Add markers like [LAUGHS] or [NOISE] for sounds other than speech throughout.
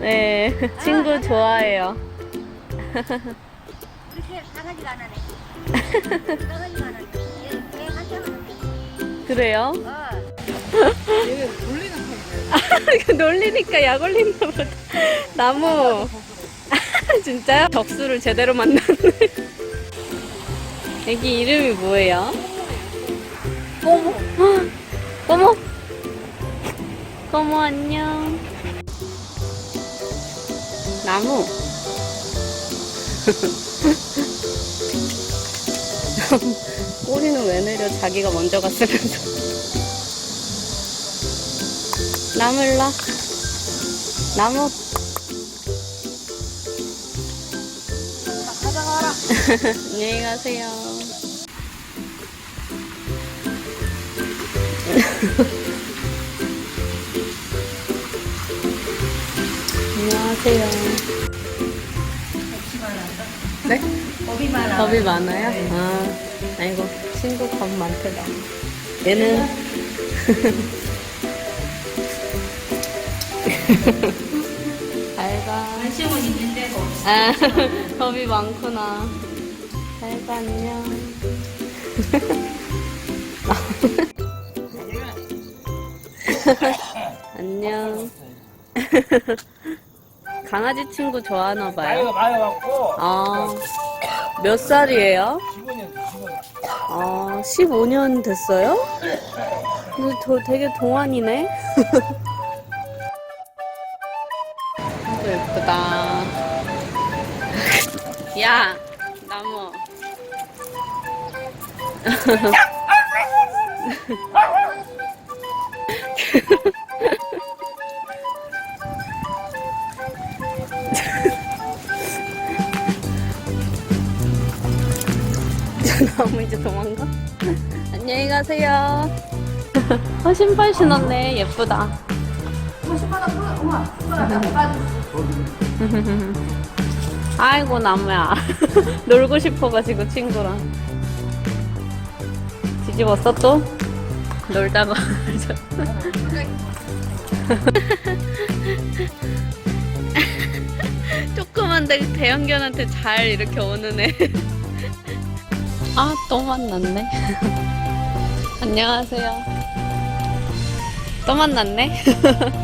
네, 친구 좋아해요. 그렇게. 얘, 얘 한참 하는데. 그래요? 어. 얘는. 이거 놀리니까 약 올린다 보다. 나무. [LAUGHS] 진짜요? 적수를 제대로 만났네. 애기 이름이 뭐예요? 꼬모. 꼬모. 꼬모 안녕. 나무. [LAUGHS] 꼬리는 왜 내려? 자기가 먼저 갔으면서. 와. 나무. 가져가라. [LAUGHS] 안녕히 가세요. [LAUGHS] 안녕하세요. 네? 겁이 많아. 겁이 많아요? 아, 아이고, 친구 겁 많대다. 얘는. [LAUGHS] 잘 가. 관심은 있는데도. 아, [LAUGHS] 겁이 많구나. 잘 가, 안녕. [LAUGHS] 안녕. 강아지 친구 좋아하나 봐요. 나이가 많아갖고 아, 몇 살이에요? 15년 15년 아, 15년 됐어요? 근데 저 되게 동안이네. 아이고, 예쁘다. 야, 나무. [LAUGHS] 나무 이제 도망가? [LAUGHS] 안녕히 가세요. 어, 신발 신었네. 예쁘다. [LAUGHS] 아이고, 나무야. [LAUGHS] 놀고 싶어가지고, 친구랑. 뒤집었어, 또? 놀다가. 조그만데 대형견한테 잘 이렇게 오는 애. 아, 또 만났네. [LAUGHS] 안녕하세요. 또 만났네.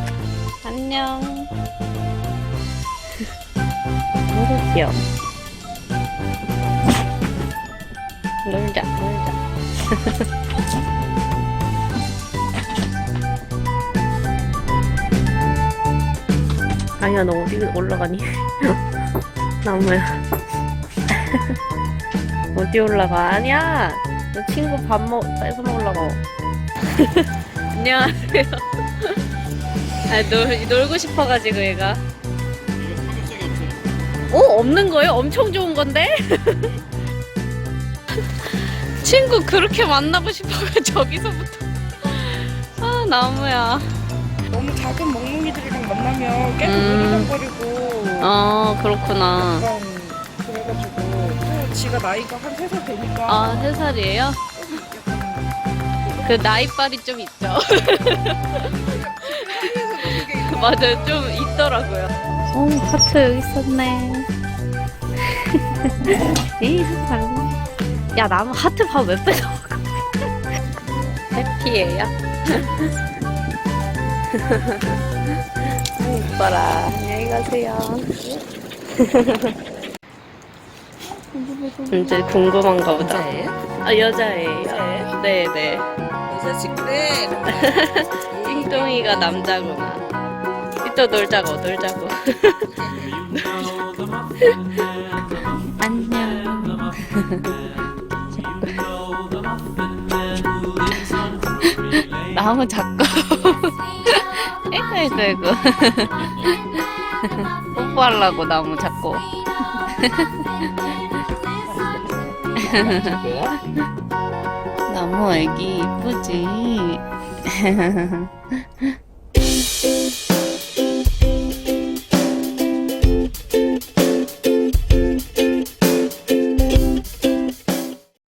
[LAUGHS] 안녕. 너무 귀여워. 놀자, 놀자. 아니야, 너 어디 올라가니? [LAUGHS] 나무야. 어디 올라가? 아니야! 너 친구 밥 먹, 뺏어 먹으려고. [LAUGHS] 안녕하세요. [LAUGHS] 아, 놀, 놀고 싶어가지고, 얘가. 어? 없는 거예요? 엄청 좋은 건데? [LAUGHS] 친구 그렇게 만나고 싶어가 저기서부터. 아, 나무야. 너무 작은 멍멍이들이 랑 만나면 계속 음. 으르렁거리고 어, 그렇구나. 약간 그래가지고 또 지가 나이가 한 3살 되니까 아, 세 살이에요? 그 나이빨이 좀 있죠. [LAUGHS] 맞아요, 좀 있더라고요. 오, 하트 여기 있었네. [LAUGHS] 에이, 하트. 야, 나무 하트 밥 왜 뺏어? 해피예요. 이뻐라. 안녕히 가세요. [LAUGHS] 이제 궁금한가 보다. 아, 여자예요. 네, 네. 여자 직대 [LAUGHS] 띵동이가 남자구나. 이또 놀자고, 놀자고. 안녕. [LAUGHS] 나무 잡고. [LAUGHS] 에이구, 에이구, 에이구. 뽀뽀하려고 나무 잡고. [LAUGHS] 나무 애기 이쁘지? [LAUGHS]